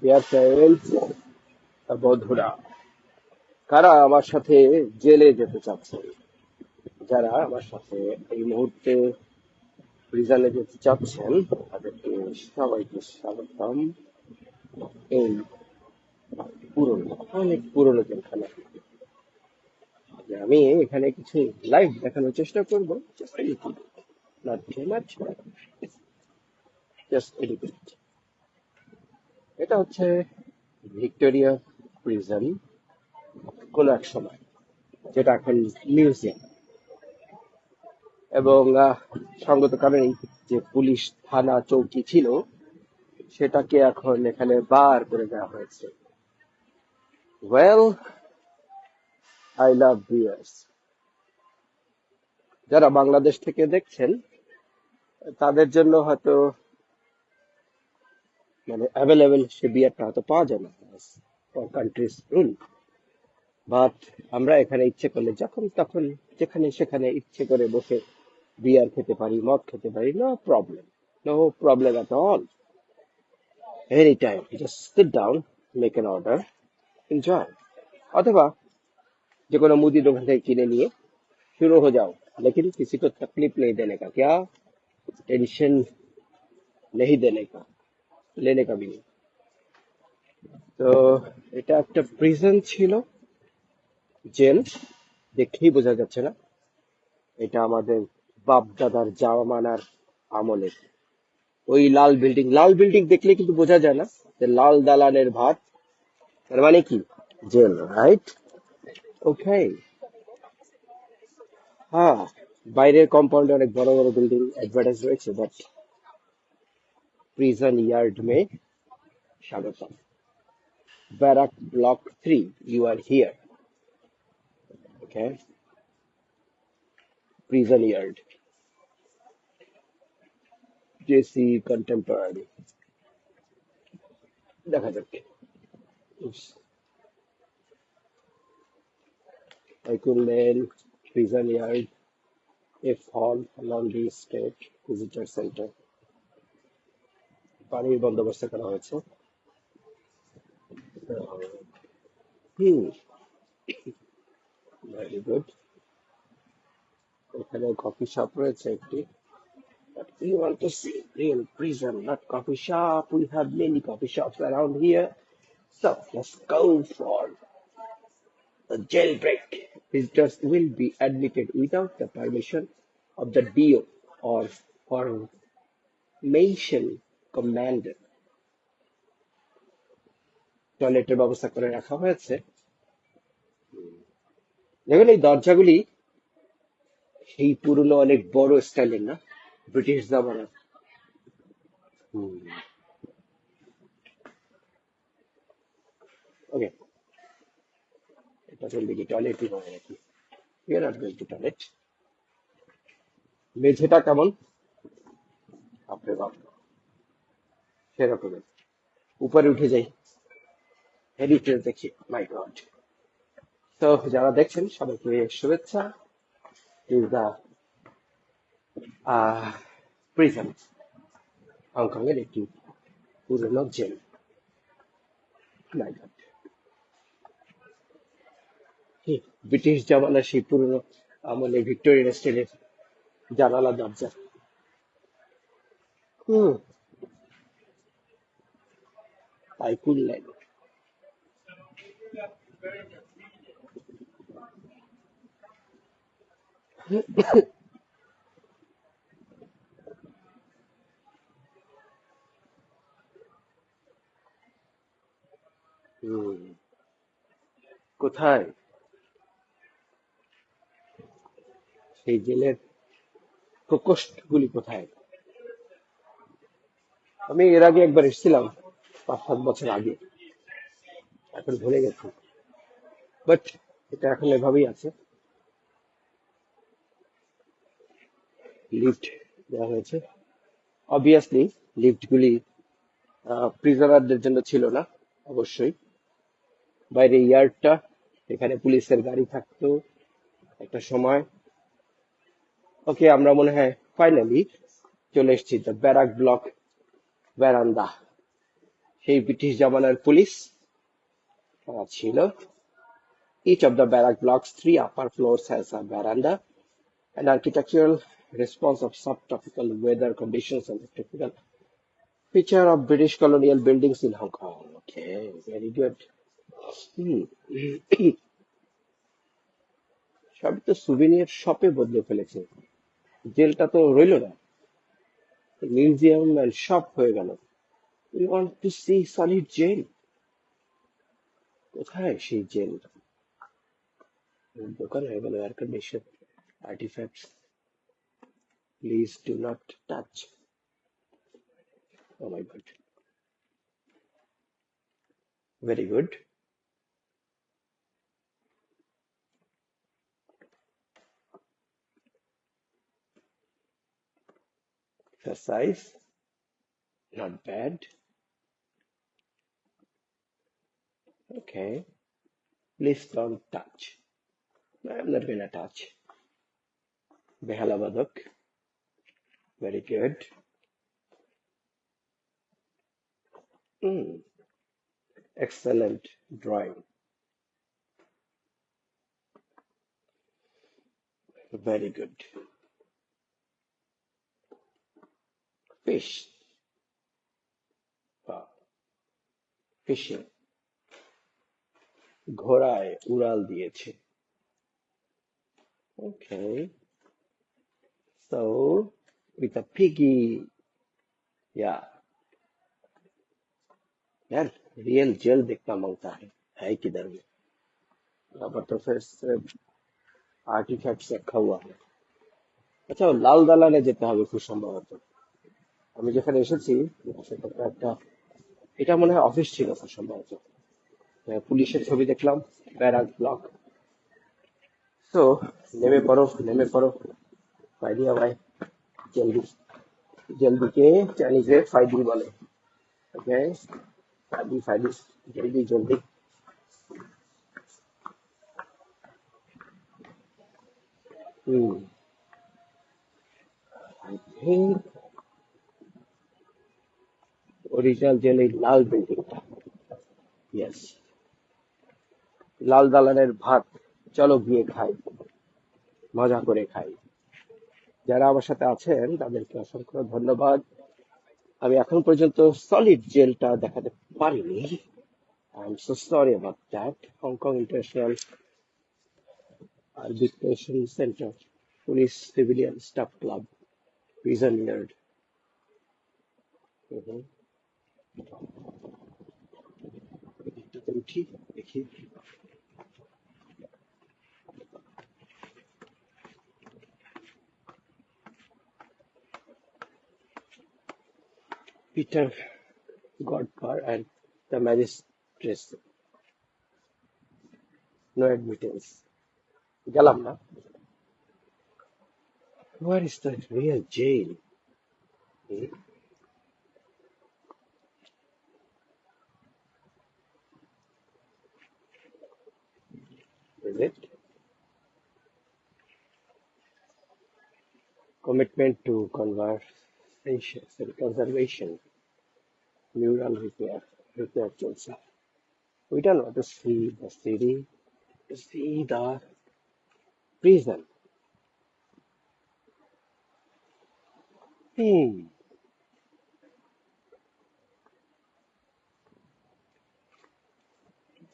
Dear friends বন্ধুরা, কারা আমার সাথে জেলে যেতে চাচ্ছে? যারা আমার সাথে এই মুহূর্তে প্রিজনে যেতে চাচ্ছেন, তাদেরকে সবাইকে স্বাগতম। এই পুরনো, অনেক পুরনো জেলখানা। আমি এখানে কিছু লাইভ দেখানোর চেষ্টা করব। Just not too much just edited এটা হচ্ছে ভিক্টোরিয়া প্রিজন কোন এক সময়, যেটা এখন মিউজিয়াম। এবং সঙ্গত কারণে যে পুলিশ থানা চৌকি ছিল, সেটাকে এখন এখানে বার করে দেওয়া হয়েছে। ওয়েল আই লাভ বিয়ার্স যারা বাংলাদেশ থেকে দেখছেন, তাদের জন্য হয়তো মানে অ্যাভেলেবেল সে বিয়ারটা হয়তো পাওয়া যায় না কান্ট্রিজ রুল বাট আমরা এখানে ইচ্ছে করলে যখন তখন যেখানে সেখানে ইচ্ছে করে বসে বিয়ার খেতে পারি মদ খেতে পারি no problem no problem at all any time just sit down make an order enjoy অথবা যে কোনো मुदी দোকান থেকে কিনে নিয়ে शुरू हो जाओ लेकिन किसी को तकलीफ नहीं देने का क्या टेंशन नहीं देने का লেনে কামিনী। তো এটা একটা প্রিজন ছিল জেল দেখেই বোঝা যাচ্ছে না। এটা আমাদের বাপ দাদার জামানার আমলের ওই লাল বিল্ডিং লাল বিল্ডিং দেখলে কিন্তু বোঝা যায় না যে লাল দালানের ভাত, তার মানে কি? জেল রাইট ওকে হ্যাঁ বাইরের কম্পাউন্ডে অনেক বড় বড় বিল্ডিং অ্যাডভার্টাইজ রয়েছে বাট প্রিজন ইয়ার্ড মে স্বাগতম barrack block three you are here okay prison yard J C contemporary দেখা যাক Michael Lane, Prison Yard, F Hall, Laundry State, Visitor Center. পানির বন্দোবস্ত করা হয়েছে হুম ভেরি গুড এখানে কফি শপ রয়েছে একটি But we want to see real prison, not coffee shop. We have many coffee shops around here. So let's go for the jailbreak. Visitors will be admitted without the permission of the DO or formation commander. টয়লেটের ব্যবস্থা করে রাখা হয়েছে। দেখুন, এই দরজাগুলি সেই পুরনো অনেক বড় স্টাইলের না? ব্রিটিশ জামানার। ওকে এটা চলবে কি টয়লেটই হয় নাকি? গোয়িং টু টয়লেট মেঝেটা কেমন? বাপরে বাপ সেরকমই উপরে উঠে যাই। হেরিটেজ দেখি। মাই গড তো যারা দেখছেন, সবাইকে শুভেচ্ছা। ইজ দা হংকং এর একটি পুরনো জেল। মাই গড ব্রিটিশ জামানার সেই পুরনো আমলে ভিক্টোরিয়ান স্টাইলের জানালা দরজা। হুম। তাই কুললেন হুম কোথায়? সেই জেলের প্রকোষ্ঠ গুলি কোথায়? আমি এর আগে একবার এসেছিলাম। পাঁচ, সাত বছর আগে। এখন ভুলে গেছি। বাট এটা এখন এভাবেই আছে। লিফট দেওয়া হয়েছে। অবভিয়াসলি লিফট গুলি প্রিজনারদের জন্য ছিল না, অবশ্যই। বাইরে ইয়ার্ডটা এখানে পুলিশের গাড়ি থাকতো একটা সময়। ওকে আমরা মনে হয় ফাইনালি চলে এসেছি দ্য ব্যারাক ব্লক ব্যারান্দা সেই ব্রিটিশ জামানার পুলিশ ছিল। Each of the barrack blocks three upper floor has a veranda and architectural response of subtropical weather condition of tropical feature of British colonial buildings in Hong Kong okay very good সবই তো souvenir শপে বদলে ফেলেছে। জেলটা তো রইল না। Museum and shop হয়ে গেল। We want to see solid jail কোথায় সেই জেল দোকান হয়ে গেল air condition artifacts please do not touch oh my god very good exercise. Not bad. Okay. Please don't touch. I'm not gonna touch. Very good. Mm. excellent drawing. Very good. Fish. Wow. fishing ঘোড়ায় উড়াল দিয়েছে okay so with a piggy yeah यार real jail देखना मांगता है है किधर में यहाँ पर तो फिर आर्टिफैक्ट्स रखा हुआ है আচ্ছা ও লাল দালানে যেতে হবে খুব সম্ভবত আমি যেখানে এসেছি সেটা তো একটা এটা মনে হয় অফিস ছিল খুব সম্ভবত আহ, পুলিশের ছবি দেখলাম ব্যারাক ব্লক। তো নেমে পড়ো নেমে পড়ো। ফাইডিয়া ভাই জলদি জলদিকে চাইনিজে ফাইডি বলে। ওকে ফাইডি ফাইডি জলদি জলদি। Hmm. I think original jail এই লাল বিল্ডিংটা ইয়েস লাল দালানের ভাত, চলো গিয়ে খাই। মজা করে খাই। যারা আমার সাথে আছেন, তাদেরকে অসংখ্য ধন্যবাদ। আমি এখন পর্যন্ত সলিড জেলটা দেখাতে পারিনি। I am so sorry about that Hong Kong international arbitration centre police civilian staff club prison yard উঠি দেখি Peter Godbar and the magistrates. No admittance. গেলাম না Where is the real jail? Hmm? project. Commitment to conservation, neural repair, repair culture. We don't want to see the city, to see the prison. Hmm.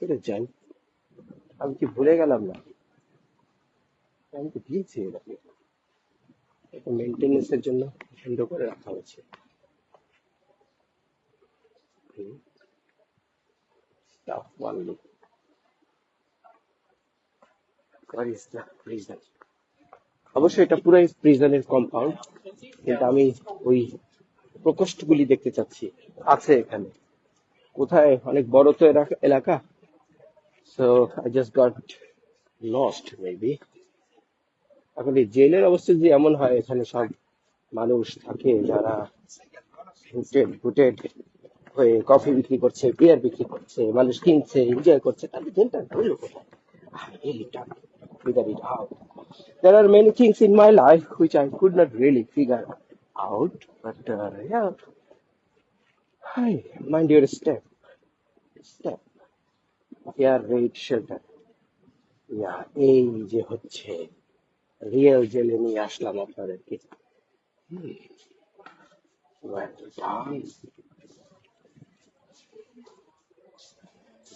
Good, Jen. আমি কি ভুলে গেলাম না? আমি তো দিয়েছি এটাকে এটা মেনটেনেন্সের জন্য বন্ধ করে রাখা হয়েছে। is the prison? অবশ্যই এটা পুরাই প্রিজনের কম্পাউন্ড কিন্তু আমি ওই প্রকোষ্ঠগুলি দেখতে চাচ্ছি। আছে এখানে। কোথায়? অনেক বড় তো এলাকা। So I just got lost maybe এখন এই জেলের অবস্থা যদি এমন হয় এখানে সব মানুষ থাকে যারা ভুটেড ভুটেড হয়ে কফি বিক্রি করছে বিয়ার বিক্রি করছে মানুষ কিনছে এনজয় করছে তাদের জেলটা ধরলো কোথায়? I figure it out. There are many things in my life which I could not really figure out, but uh, yeah, hi mind your step step air raid shelter. Yeah, এই যে হচ্ছে, real জেলে নিয়ে আসলাম আপনাদেরকে।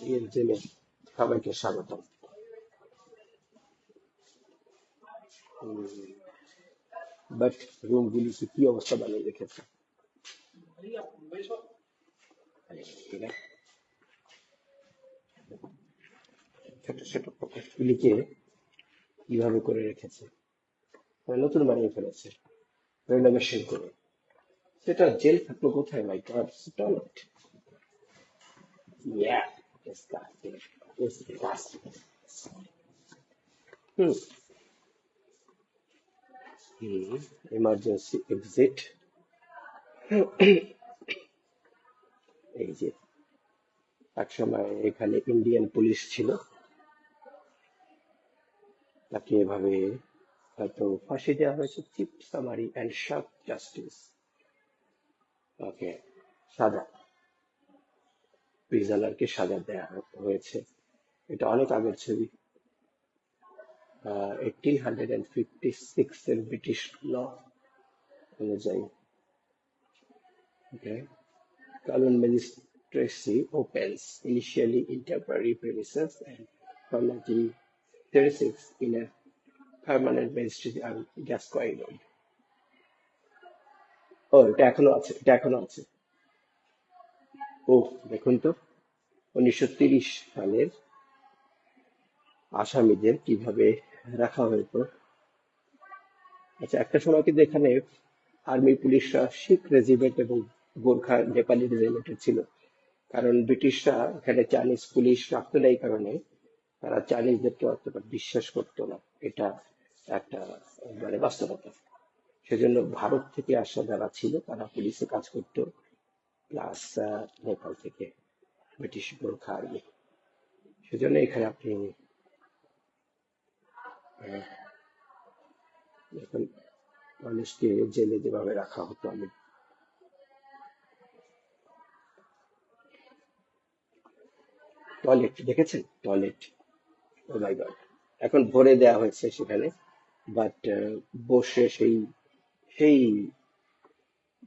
Real জেলে সবাইকে স্বাগতম। But রুমগুলি কি অবস্থা বানিয়ে রেখেছে? এরা ছোট ছোট পকেটগুলিকে কীভাবে করে রেখেছে? মানে নতুন বানিয়ে ফেলেছে রেনোভেশন করে। সেটা জেল থাকল কোথায় my god toilet Yeah, disgusting. Emergency এই যে এক সময় এখানে ইন্ডিয়ান পুলিশ ছিল। তাকে এভাবে হয়তো ফাঁসি দেওয়া হয়েছে, cheap summary and sharp justice okay সাজা, প্রিজনারকে সাজা দেওয়া হয়েছে। এটা অনেক আগের ছবি। Eighteen hundred and fifty six এর ব্রিটিশ ল অনুযায়ী। Opens initially in temporary premises and from 1936 in a permanent on Gascoigne Road. ও এটা এখনও আছে, এটা এখনও আছে। ও দেখুন তো। উনিশশো সালের আসামিদের কীভাবে রাখা হতো আচ্ছা একটা সময় কিন্তু এখানে আর্মি পুলিশরা শিখ রেজিমেন্ট এবং গোর্খা নেপালি রেজিমেন্টের ছিল। কারণ ব্রিটিশরা এখানে চাইনিজ পুলিশ রাখতো না এই কারণে। চাইনিজদেরকে অতটা বিশ্বাস করতো না। এটা একটা মানে বাস্তবতা। সেজন্য ভারত থেকে আসা যারা ছিল, তারা পুলিশে কাজ করতো, প্লাস নেপাল থেকে ব্রিটিশ গোর্খা আর্মি সেজন্য এখানে আপনি এখন মানুষকে জেলে যেভাবে রাখা হতো, আমি টয়লেট, দেখেছেন? টয়লেট। ও মাই গড এখন ভরে দেওয়া হয়েছে সেখানে বাট বসে সেই সেই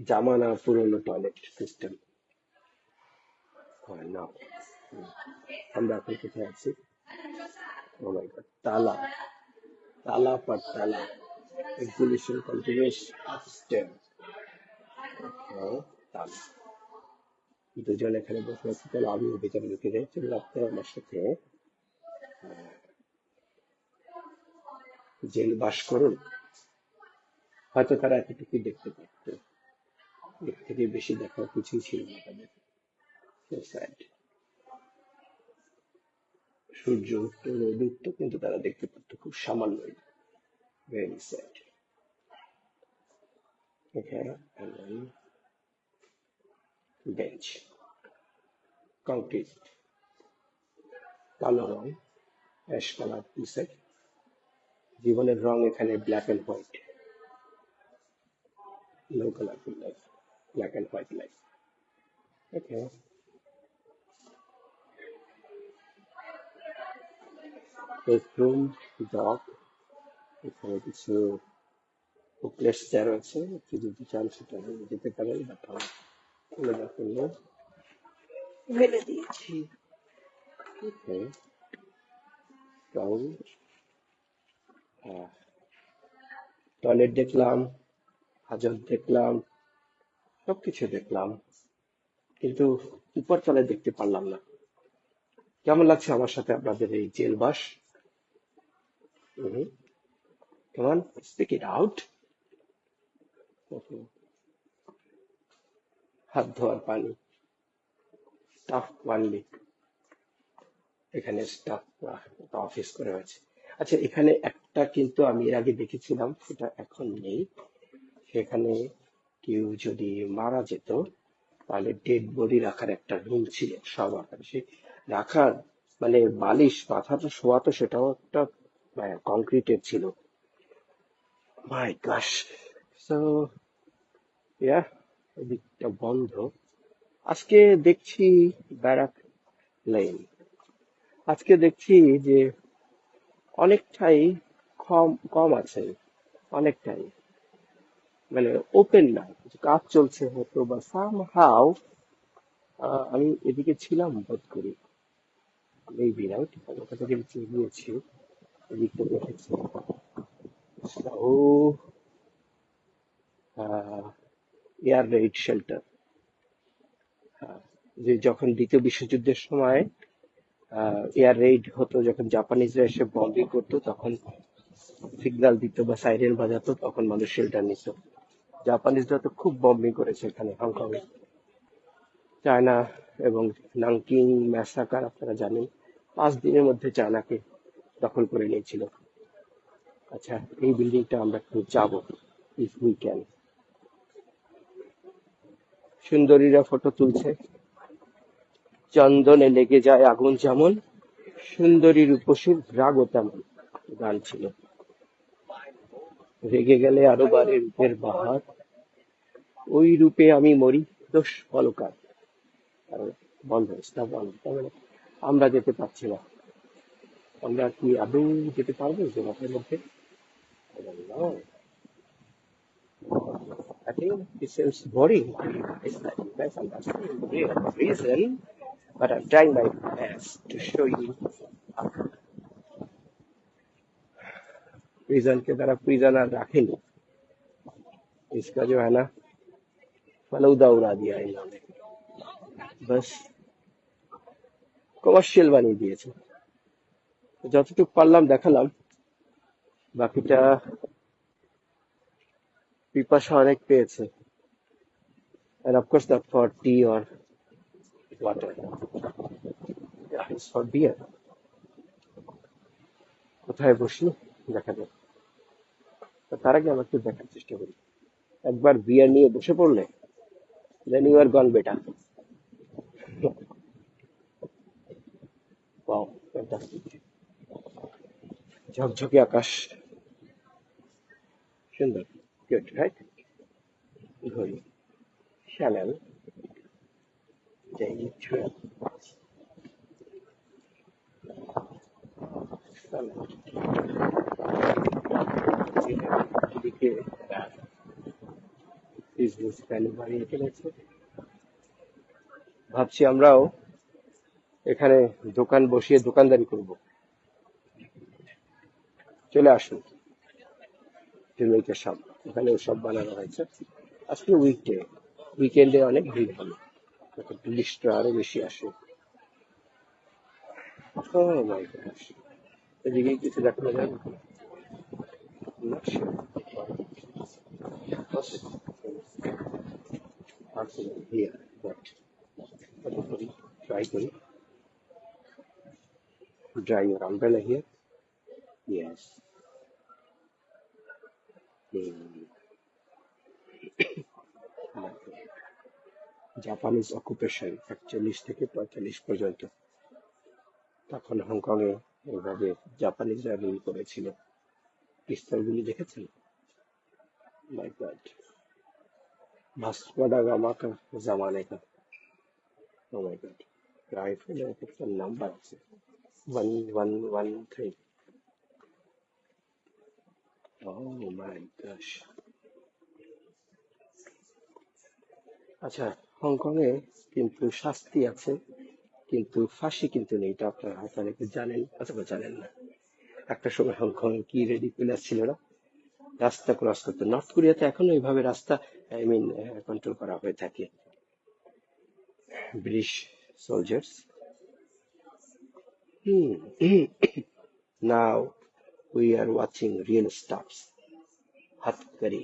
জামানা পুরনো টয়লেট সিস্টেম আমরা এখন কোথায় আছি? ও মাই গড তালা। তালা পর তালা। এক্সিবিশন কন্টিনিউস আপস্টেয়ার তালা। দুজন এখানে বসে আছে, তাহলে আমিও ভিতরে ঢুকে যাই। চলে রাখতে আমার সাথে জেল বাস করুন। হয়তো তারা এতটুকুই দেখতে পারতো। এর থেকে বেশি দেখার কিছুই ছিল না তাদের। সূর্য উঠতো, রোদ উঠতো, কিন্তু তারা দেখতে পারতো খুব সামান্যই ভেরি স্যাড bench. Concrete. কালো রং। অ্যাশ কালার পিসের জীবনের রং এখানে black and white no colourful life black and white life okay bedroom dog এখানে কিছু বুকলেটস দেওয়া রয়েছে আপনি যদি চান সেটা নিয়ে যেতে পারেন বাট খুলে না করলে মেলে দিয়েছি ওকে টয়লেট দেখলাম, হাজত দেখলাম, সবকিছু দেখলাম। কিন্তু উপর তলে দেখতে পারলাম না। কেমন লাগছে আমার সাথে আপনাদের এই জেলবাস কেমন স্পিক ইট আউট হাত ধোয়ার পানি। স্টাফ ওয়ানলি এখানে স্টাফ অফিস করে হয়েছে আচ্ছা এখানে একটা কিন্তু আমি এর আগে দেখেছিলাম, সেটা এখন নেই। সেখানে কেউ যদি মারা যেত, তাহলে ডেড বডি রাখার একটা রুম ছিল সবার সে রাখার মানে বালিশ মাথাটা শোয়াতো সেটাও একটা কংক্রিটের ছিল। মাই গাশ সো ইয়া দিকটা বন্ধ। আজকে দেখছি ব্যারাক লেন আজকে দেখছি যে অনেকটাই কম কম আছে, অনেকটাই। মানে ওপেন না কাজ চলছে হয়তো বা সাম হাউ আমি এদিকে ছিলাম বোধ করি। মেবি রাইট ওটা থেকে নিচে গিয়েছি এদিক এসেছি ও এয়ার রেড শেল্টার। যে যখন দ্বিতীয় বিশ্বযুদ্ধের সময় এয়ার রেড হতো, যখন জাপানিজরা এসে বম্বিং করতো, তখন সিগন্যাল দিত বা সাইরেন বাজাতো, তখন মানুষ শেল্টার নিত। জাপানিজরা তো খুব বম্বিং করেছে এখানে হংকং এ চায়না এবং নাংকিং ম্যাসাকার আপনারা জানেন, পাঁচ দিনের মধ্যে চায়নাকে দখল করে নিয়েছিল। আচ্ছা এই বিল্ডিংটা আমরা একটু যাব ইফ উই ক্যান সুন্দরীরা ফটো তুলছে। চন্দনে লেগে যায় আগুন যেমন সুন্দরীর উপসীর রাগও তেমন গান ছিল। রেগে গেলে আরও বারে রূপের বাহার। ওই রূপে আমি মরি দোষ পলকার আর বন্ধ বন্ধ মানে আমরা যেতে পারছি না। আমরা কি আদৌ যেতে পারব মাঠের মধ্যে? I. Think it seems boring. It's like you guys the real reason, but I'm trying my best to show you prison के तरफ प्रिजनर रखेंगे इसका जो है ना फलूदा उड़ा दिया इन्होंने बस কমার্শিয়াল বানিয়ে দিয়েছে যতটুকু পারলাম দেখালাম বাকিটা পিপাসা অনেক পেয়েছে and of course not for tea or water. Yeah, it's for beer. কোথায় বসি দেখা যাক। তার আগে আমরা একটু দেখার চেষ্টা করি। একবার বিয়ার নিয়ে বসে পড়লে দেন ইউ আর গন বেটা। ওয়াও ফ্যান্টাস্টিক ঝকঝকে আকাশ। সুন্দর গুড রাইট ঘড়ি। শ্যানেল। ভাবছি আমরাও এখানে দোকান বসিয়ে দোকানদারি করব। চলে আসুন। সব এখানে সব বানানো হয়েছে। আজকে উইকডে উইকেন্ডে অনেক ভিড় হবে। টুরিস্টরা আরো বেশি আসে ও মাই গড এদিকে কিছু দেখানো যাবে Not sure. Possible. Possible here, but what করি try করি dry your umbrella here Japanese occupation একচল্লিশ থেকে পঁয়তাল্লিশ পর্যন্ত। তখন হংকংয়ে এভাবে জাপানিজরা রুল করেছিল। পিস্তলগুলি দেখেছেন? মাই গড ভাস্কোডা গামাকা জামানেকা ও oh মাই গড রাইফেল একটা নাম্বার আছে। One one one, three. Oh my god আচ্ছা হংকং এ কিন্তু শাস্তি আছে কিন্তু ফাঁসি কিন্তু নেই এটা আপনারা হয়তো অনেকে জানেন অথবা জানেন না একটা সময় হংকং এ কি রেডিকুলাস ছিল না রাস্তা ক্রস করতে নর্থ কোরিয়াতে এখনো এইভাবে রাস্তা আই মিন কন্ট্রোল করা হয়ে থাকে British soldiers now we are watching real stuffs हथकरी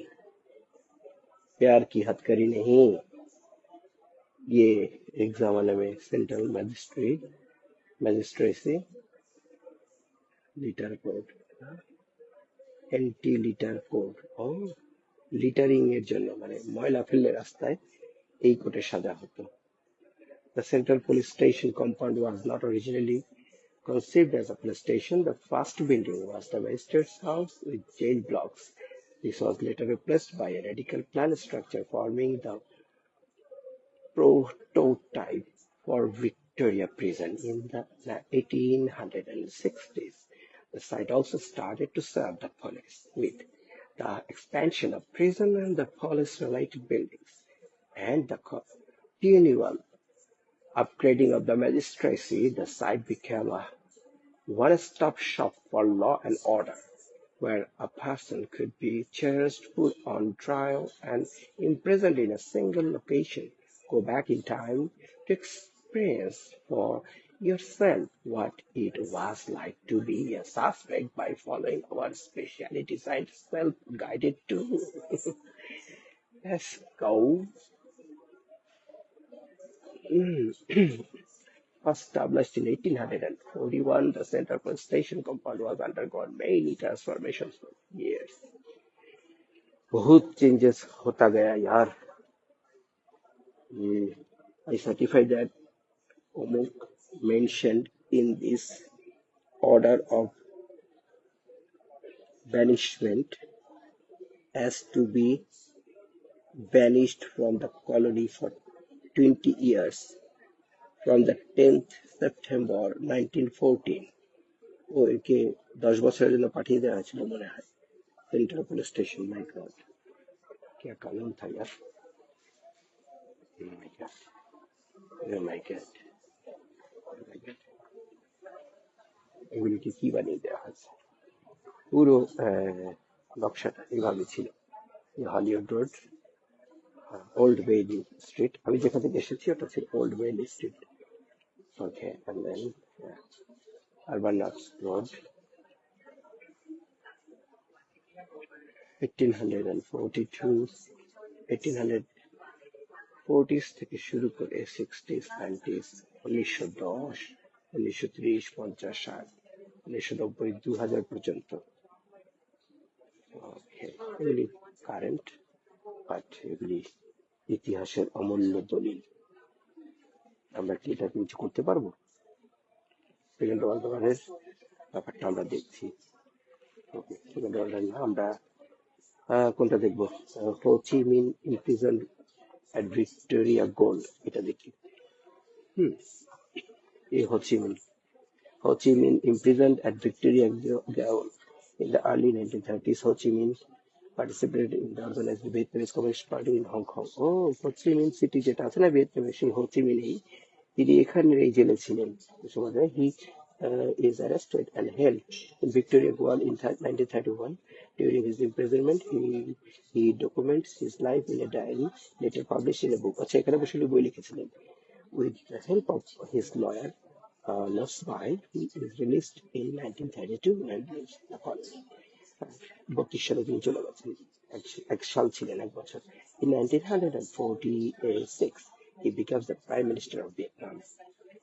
प्यार की हथकरी नहीं ये एक जमाने में central magistrate magistracy litter code anti litter code ও লিটারিং এর জন্য মানে ময়লা ফেললে রাস্তায় এই কোটে সাজা হতো The central police station compound was not originally conceived as a police station. The first building was the magistrate's house with jail blocks. This was later replaced by a radical plan structure forming the prototype for Victoria Prison in the 1860s. The site also started to serve the police with the expansion of prison and the police-related buildings and the continual upgrading of the magistracy, the site became a one-stop shop for law and order, where a person could be charged, put on trial, and imprisoned in a single location Go back in time to experience for yourself what it was like to be a suspect by following our specialty site self-guided tour. Let's go. Mm. First established in 1841, the Center for Station Compound was undergone many transformations for years. बहुत changes होता गया यार ये I certify that Omuk mentioned in this order of banishment as to be banished from the colony for 20 years from the 10th September 1914 ও একে দশ বছরের জন্য পাঠিয়ে দেওয়া হয়েছিল মনে হয় central police station my God কে কানুন থা Oh my God. Oh my God. এগুলিকে কি বানিয়ে দেওয়া হয়েছে পুরো নকশাটা এইভাবে ছিল Hollywood Road Old Bailey Street আমি যেখান থেকে এসেছি ওটা ছিল Old Bailey Street okay then yeah, urban Knox road. 1842 1840s থেকে শুরু করে 60s 90s উনিশশো দশ, উনিশশো ত্রিশ, পঞ্চাশ ষাট, উনিশশো নব্বই দু হাজার পর্যন্ত এগুলি কারেন্ট বাট এগুলি ইতিহাসের অমূল্য দলিল। আমরা কি এটা কিছু করতে পারব? সেকেন্ড ওয়ার্ল্ড ওয়ারের ব্যাপারটা আমরা দেখছি। ওকে আমরা কোনটা দেখব? Mean at Victoria gold early nineteen thirties Ho Chi Minh participate in দর্জনাইজ Vietnamese party Hong Kong ও হচিমিন সিটি যেটা আছে না ভিয়েতনামিজ সেই তিনি এখানে এই জেলে ছিলেন। সমাজে he is arrested and held in Victoria Gaol in thir- 1931. During his imprisonment, he he documents his life in a diary later published in a book. আচ্ছা with the help of his lawyer, uh, Nosby, he is released in 1932 and leaves the colony. এক- in 1946 he becomes the prime minister of Vietnam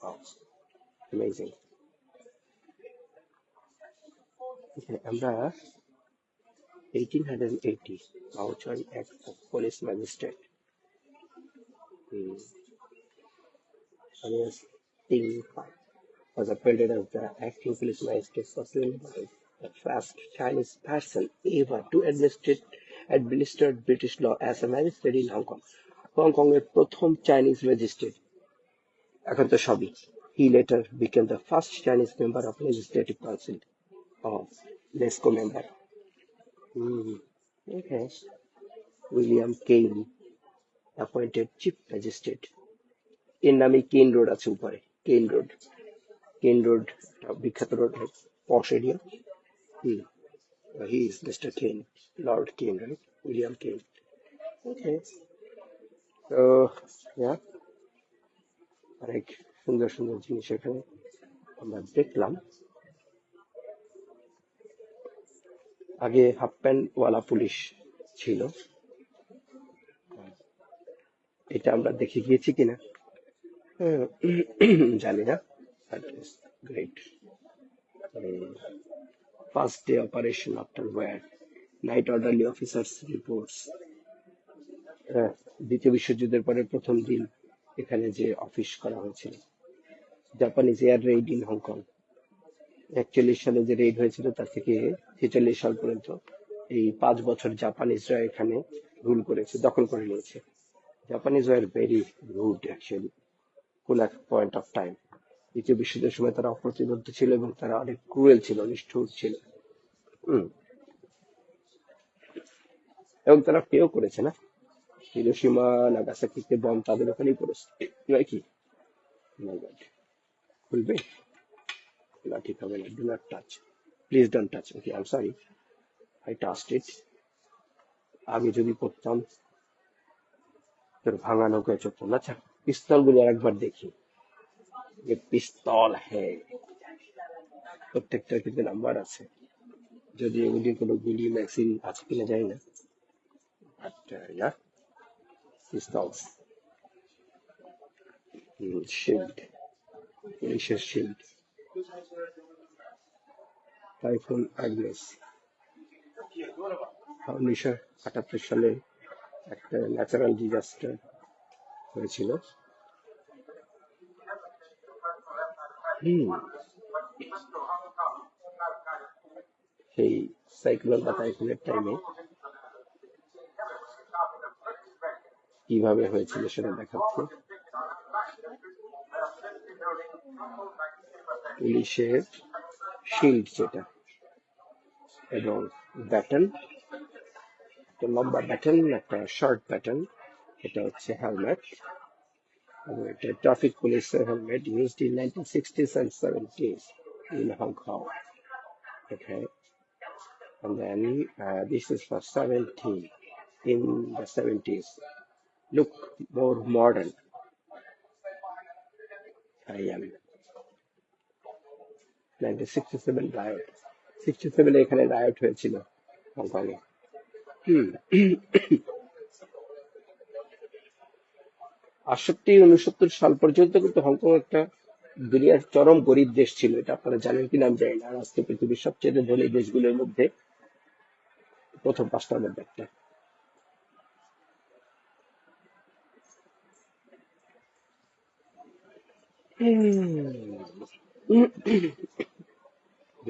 wow amazing Okay, আমরা 1880 Mao Chun Act of Police Magistrate hmm. alias Ting was appointed as the acting police magistrate pursuant by the first Chinese person ever to administer administered British law as a magistrate in Hong Kong. Hong Kong এর প্রথম Chinese magistrate এখন তো সবই he later became the first Chinese member of legislative council of NESCO member okay William Caine appointed chief magistrate এর নামে কেন road আছে উপরে কেন রোড কেন রোড বিখ্যাত road posh area hmm he is mister Caine Lord Caine right William Caine okay তো ইয়া অনেক সুন্দর সুন্দর জিনিস এখানে আমরা দেখলাম আগে হাফ প্যান্ট ওয়ালা পুলিশ ছিল। এটা আমরা দেখে গিয়েছি কিনা? জানি না। Great first day operation after war night orderly officers reports দ্বিতীয় বিশ্বযুদ্ধের পরে প্রথম দিন এখানে যে অফিস করা হয়েছিল। Japanese air raid in Hong Kong একচল্লিশ সালে যে রেইড হয়েছিল, তার থেকে ছেচল্লিশ সাল পর্যন্ত এই পাঁচ বছর জাপানিজরা এখানে রুল করেছে, দখল করে নিয়েছে। Japanese war very rude actually full এক পয়েন্ট অফ টাইম দ্বিতীয় বিশ্বযুদ্ধের সময় তারা অপ্রতিবদ্ধ ছিল এবং তারা অনেক ক্রুয়েল ছিল, নিষ্ঠুর ছিল। এবং তারা পেও করেছে না? হিরোসীমা নাগাসাকিতে বম তাদের ওখানেই পড়েছে কি? God. খুলবে? না ঠিক হবে না not touch please don't touch okay I sorry I touched it আমি যদি করতাম, তোর ভাঙা নৌকায় চড়তাম। আচ্ছা পিস্তলগুলো একবার দেখি। যে পিস্তল হ্যাঁ প্রত্যেকটার কিন্তু নাম্বার আছে। যদি এগুলি কোনো গুলি ম্যাক্সিন আছে কিনা জানি না। বাট ইয়া পিস্তলস শিল্ড পুলিশের শিল্ড টাইফুন আগনেস উনিশশো আটাত্তর সালে একটা ন্যাচারাল ডিজাস্টার হয়েছিল। হুম। সেই সাইক্লোন বা টাইফুনের টাইমে কীভাবে হয়েছিল সেটা দেখাচ্ছে। পুলিশের শিল্ড যেটা এবং ব্যাটন একটা লম্বা ব্যাটন একটা শর্ট ব্যাটন এটা হচ্ছে হেলমেট এবং এটা ট্রাফিক পুলিশের helmet used in nineteen sixties and seventies in Hong Kong okay. And then uh, this is for 70 in the 70s look more modern. I am 1967 riot 67 এ এখানে riot হয়েছিল Hong Kong এ হুম। আটষট্টি উনসত্তর সাল পর্যন্ত কিন্তু হংকং একটা দুনিয়ার চরম গরিব দেশ ছিল, এটা আপনারা জানেন কিনা আমি জানি না। আজকে পৃথিবীর সবচেয়ে ধনী দেশগুলোর মধ্যে প্রথম পাঁচটার মধ্যে একটা।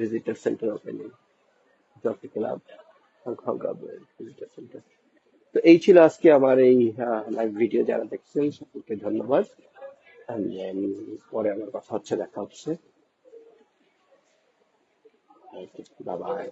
Visitor centre opening jockey club government visitor centre তো এই ছিল আজকে আমার এই লাইভ ভিডিও যারা দেখছেন, সকলকে ধন্যবাদ। পরে আমার কথা হচ্ছে, দেখা হচ্ছে। বাই